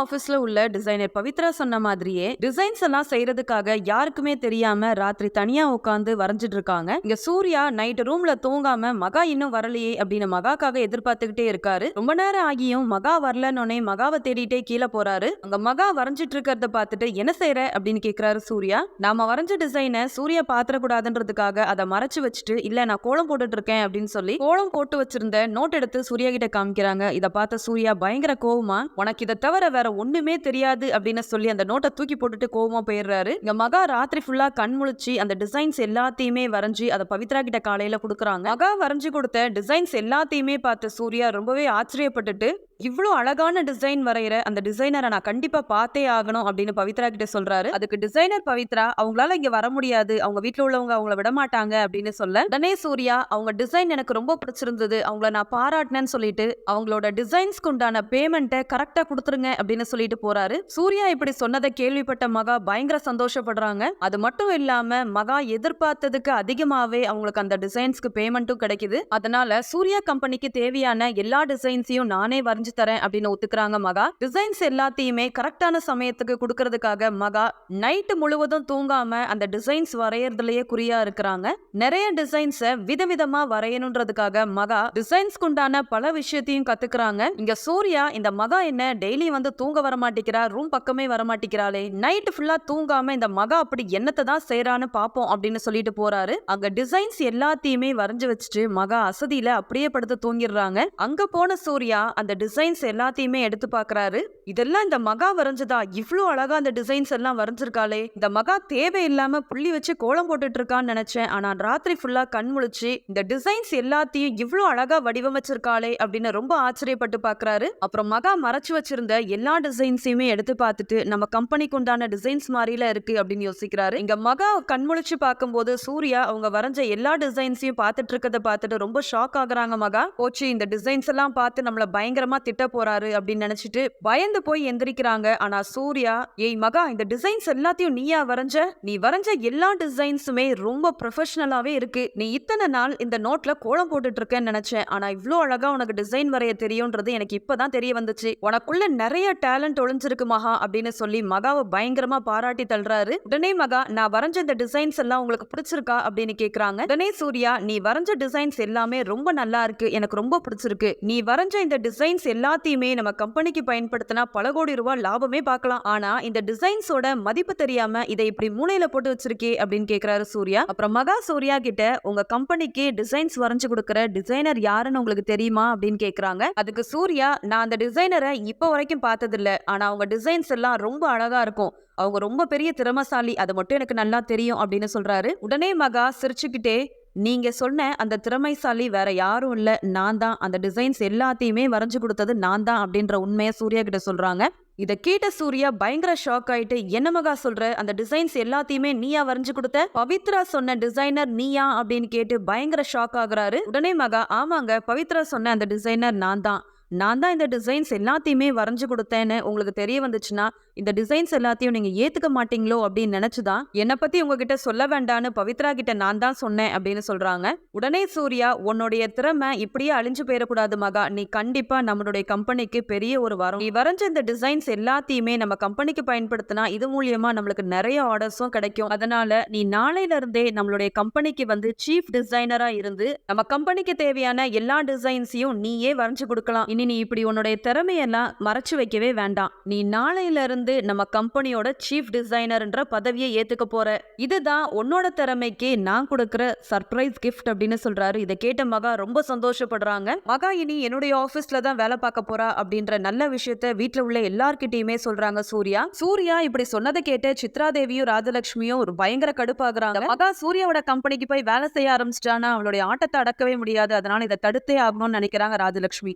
ஆபீஸ்ல உள்ள டிசைனர் பவித்ரா சொன்ன மாதிரியே டிசைன்ஸ் எல்லாம் செய்யறதுக்காக யாருக்குமே தெரியாம ராத்திரி தனியா உட்காந்து வரைஞ்சிட்டு இருக்காங்க. இங்க சூர்யா நைட் ரூம்ல தூங்காம மகா இன்னும் வரலையே அப்படின்னு மகாக்காக எதிர்பார்த்துக்கிட்டே இருக்காரு. ரொம்ப நேரம் ஆகியும் மகா வரலன்னொன்னே மகாவை தேடிட்டே கீழே போறாரு. அங்க மகா வரைஞ்சிட்டு இருக்கிறத பார்த்துட்டு என்ன செய்யற அப்படின்னு கேக்குறாரு சூர்யா. நாம வரைஞ்ச டிசைனை சூர்யா பாத்திரக்கூடாதுன்றதுக்காக அதை மறைச்சு வச்சுட்டு இல்ல நான் கோலம் போட்டுட்டு இருக்கேன் அப்படின்னு சொல்லி கோலம் போட்டு வச்சிருந்த நோட் எடுத்து சூர்யா கிட்ட காமிக்கிறாங்க. இத பார்த்த சூர்யா பயங்கர கோவமா உனக்கு இதை தவிர வேற ஒண்ணுமே தெரியாது அப்படின்னு சொல்லி அந்த நோட்டை தூக்கி போட்டுட்டு கோவமா போயிடுறாரு. இங்க மகா ராத்திரி ஃபுல்லா கண் முழிச்சு அந்த டிசைன்ஸ் எல்லாத்தையுமே வரைஞ்சி அதை பவித்ரா கிட்ட காலையில கொடுக்குறாங்க. மகா வரைஞ்சு கொடுத்த டிசைன்ஸ் எல்லாத்தையுமே பார்த்த சூர்யா ரொம்பவே ஆச்சரியப்பட்டுட்டு இவ்வளோ அழகான டிசைன் வரைகிற அந்த டிசைனரை நான் கண்டிப்பாக பார்த்தே ஆகணும் அப்படின்னு பவித்ரா கிட்ட சொல்றாரு. அதுக்கு டிசைனர் பவித்ரா அவங்களால இங்க வர முடியாது. அவங்க வீட்டில் உள்ளவங்க அவங்கள விட மாட்டாங்க அப்படின்னு சொல்ல உடனே சூர்யா அவங்க டிசைன் எனக்கு ரொம்ப பிடிச்சிருந்தது. அவங்கள நான் பாராட்டினேன்னு சொல்லிட்டு அவங்களோட டிசைன்ஸ்க்கு உண்டான பேமெண்ட்டை கரெக்டாக கொடுத்துருங்க அப்படின்னு சொல்லிட்டு போறாரு. சூர்யா இப்படி சொன்னதை கேள்விப்பட்ட மகா பயங்கர சந்தோஷப்படுறாங்க. அது மட்டும் இல்லாம மகா எதிர்பார்த்ததுக்கு அதிகமாவே அவங்களுக்கு அந்த டிசைன்ஸ்க்கு பேமெண்ட்டும் கிடைக்குது. அதனால சூர்யா கம்பெனிக்கு தேவையான எல்லா டிசைன்ஸையும் நானே வரைஞ்சு தரேன் அப்படின்னு ஒத்துக்கிறாங்க மகா. டிசைன்ஸ் எல்லாத்தையுமே கரெக்டான சமயத்துக்கு கொடுக்கறதுக்காக மகா நைட்டு முழுவதும் தூங்காம அந்த டிசைன்ஸ் வரையறதுலயே குறியா இருக்கிறாங்க. நிறைய டிசைன்ஸை விதவிதமா வரையணுன்றதுக்காக மகா டிசைன்ஸ்க்கு உண்டான பல விஷயத்தையும் கத்துக்கிறாங்க. இங்க சூர்யா இந்த மகா என்ன டெய்லி வந்து தூங்க வர மாட்டேங்கிறா ரூம் பக்கமே வர மாட்டேங்கிறாளே நைட் ஃபுல்லா தூங்காம இந்த மகா அப்படி என்னத்தை தான் செய்யறான்னு பாப்போம் அப்படின்னு சொல்லிட்டு போறாரு. அங்க டிசைன்ஸ் எல்லாத்தையுமே வரைஞ்சு வச்சுட்டு மகா அசதியில அப்படியே படுத்து தூங்கிடுறாங்க. அங்க போன சூர்யா அந்த டிசைன் டிசைன்ஸ் எல்லாத்தையுமே எடுத்து பாக்குறாரு இதெல்லாம் இந்த மகா வரைஞ்சதா இவ்வளோ அழகா அந்த டிசைன்ஸ் எல்லாம் வரைஞ்சிருக்காளே. இந்த மகா தேவையில்லாம புள்ளி வச்சு கோலம் போட்டுட்டு இருக்கான்னு நினச்சேன். ஆனா ராத்திரி ஃபுல்லா கண் முழிச்சு இந்த டிசைன்ஸ் எல்லாத்தையும் இவ்வளோ அழகா வடிவமைச்சிருக்காளே அப்படின்னு ரொம்ப ஆச்சரியப்பட்டு பாக்குறாரு அப்புறம் மகா மறைச்சு வச்சிருந்த எல்லா டிசைன்ஸையுமே எடுத்து பார்த்துட்டு நம்ம கம்பெனிக்கு உண்டான டிசைன்ஸ் மாதிரில இருக்கு அப்படின்னு யோசிக்கிறாரு. இங்க மகா கண் முழிச்சு பார்க்கும்போது சூர்யா அவங்க வரைஞ்ச எல்லா டிசைன்ஸையும் பார்த்துட்டு இருக்கிறத பார்த்துட்டு ரொம்ப ஷாக் ஆகுறாங்க மகா. போச்சு இந்த டிசைன்ஸ் எல்லாம் பார்த்து நம்மள பயங்கரமா திட்ட போறாரு அப்படின்னு நினைச்சிட்டு பயந்து போய் எந்திரிக்கிறாங்க. ஆனா சூர்யா ஏய் மகா இந்த டிசைன்ஸ் எல்லாத்தையும் நீயா வரைஞ்ச? நீ வரைஞ்ச எல்லா டிசைன்ஸுமே ரொம்ப ப்ரொஃபஷனலாவே இருக்கு. நீ இத்தனை நாள் இந்த நோட்ல கோலம் போட்டுட்டு இருக்கேன்னு நினைச்சேன். ஆனா இவ்வளோ அழகா உனக்கு டிசைன் வரைய தெரியும்ன்றது எனக்கு இப்பதான் தெரிய வந்துச்சு. உனக்குள்ள நிறைய டேலண்ட் ஒளிஞ்சிருக்கு மகா அப்படின்னு சொல்லி மகாவை பயங்கரமா பாராட்டி தள்ளுறாரு. உடனே மகா நான் வரைஞ்ச இந்த டிசைன்ஸ் எல்லாம் உங்களுக்கு பிடிச்சிருக்கா? அப்படின்னு கேக்குறாங்க. உடனே சூர்யா நீ வரைஞ்ச டிசைன்ஸ் எல்லாமே ரொம்ப நல்லா இருக்கு. எனக்கு ரொம்ப பிடிச்சிருக்கு. நீ வரைஞ்ச இந்த டிசைன்ஸ் எல்லாத்தையுமே நம்ம கம்பெனிக்கு பயன்படுத்தினா பல கோடி ரூபாய் லாபமே பார்க்கலாம். ஆனா இந்த டிசைன்ஸோட மதிப்பு தெரியாம இதை இப்படி மூலையில போட்டு வச்சிருக்கே அப்படின்னு கேக்குறாரு சூர்யா. அப்புறம் மகா சூர்யா கிட்ட உங்க கம்பெனிக்கு டிசைன்ஸ் வரைஞ்சு கொடுக்குற டிசைனர் யாருன்னு உங்களுக்கு தெரியுமா? அப்படின்னு கேக்குறாங்க. அதுக்கு சூர்யா நான் அந்த டிசைனரை இப்போ வரைக்கும் பார்த்ததில்ல. ஆனா அவங்க டிசைன்ஸ் எல்லாம் ரொம்ப அழகா இருக்கும். அவங்க ரொம்ப பெரிய திறமசாலி. அது மட்டும் எனக்கு நல்லா தெரியும் அப்படின்னு சொல்றாரு. உடனே மகா சிரிச்சுக்கிட்டே நீங்கள் சொன்ன அந்த திறமைசாலி வேற யாரும் இல்லை. நான் தான். அந்த டிசைன்ஸ் எல்லாத்தையுமே வரைஞ்சு கொடுத்தது நான் தான் அப்படின்ற உண்மையை சூர்யா கிட்ட சொல்கிறாங்க இதை கேட்ட சூர்யா பயங்கர ஷாக் ஆயிட்டு என்ன மகா சொல்ற? அந்த டிசைன்ஸ் எல்லாத்தையுமே நீயா வரைஞ்சு கொடுத்த? பவித்ரா சொன்ன டிசைனர் நீயா? அப்படின்னு கேட்டு பயங்கர ஷாக் ஆகுறாரு. உடனே மகா ஆமாங்க பவித்ரா சொன்ன அந்த டிசைனர் நான் தான். நான் தான் இந்த டிசைன்ஸ் எல்லாத்தையுமே வரைஞ்சு கொடுத்தேன்னு உங்களுக்கு தெரிய வந்துச்சுன்னா இந்த டிசைன்ஸ் எல்லாத்தையும் நீங்க ஏத்துக்க மாட்டீங்களோ அப்படின்னு நினச்சிதான் என்னை பத்தி உங்ககிட்ட சொல்ல வேண்டான்னு பவித்ரா கிட்ட நான் தான் சொன்னேன் அப்படின்னு சொல்றாங்க. உடனே சூர்யா உன்னுடைய திறமை இப்படியே அழிஞ்சு போயிடக்கூடாது மகா. நீ கண்டிப்பா நம்மளுடைய கம்பெனிக்கு பெரிய ஒரு வரம். நீ வரைஞ்ச இந்த டிசைன்ஸ் எல்லாத்தையுமே நம்ம கம்பெனிக்கு பயன்படுத்தினா இது மூலியமா நம்மளுக்கு நிறைய ஆர்டர்ஸும் கிடைக்கும். அதனால நீ நாளையில இருந்தே நம்மளுடைய கம்பெனிக்கு வந்து சீஃப் டிசைனரா இருந்து நம்ம கம்பெனிக்கு தேவையான எல்லா டிசைன்ஸையும் நீயே வரைஞ்சு கொடுக்கலாம். இனி நீ இப்படி உன்னுடைய திறமையெல்லாம் மறைச்சு வைக்கவே வேண்டாம். நீ நாளையில இருந்து நம்ம கம்பெனியோட சீஃப் டிசைனர்ன்ற பதவியை ஏத்துக்க போற. இதுதான் உன்னோட திறமைக்கு நான் கொடுக்குற சர்ப்ரைஸ் கிஃப்ட் அப்படின்னு சொல்றாரு. இதை கேட்ட மகா ரொம்ப சந்தோஷப்படுறாங்க. மகா இனி என்னுடைய ஆபீஸ்ல தான் வேலை பார்க்க போறா அப்படின்ற நல்ல விஷயத்த வீட்ல உள்ள எல்லார்கிட்டயுமே சொல்றாங்க சூர்யா. சூர்யா இப்படி சொன்னதை கேட்டு சித்ரா தேவியும் ராஜலட்சுமியும் ஒரு பயங்கர கடுப்பாகுறாங்க. மகா சூர்யாவோட கம்பெனிக்கு போய் வேலை செய்ய ஆரம்பிச்சிட்டானா அவளுடைய ஆட்டத்தை அடக்கவே முடியாது. அதனால இதை தடுத்தே ஆகணும்னு நினைக்கிறாங்க ராஜலட்சுமி.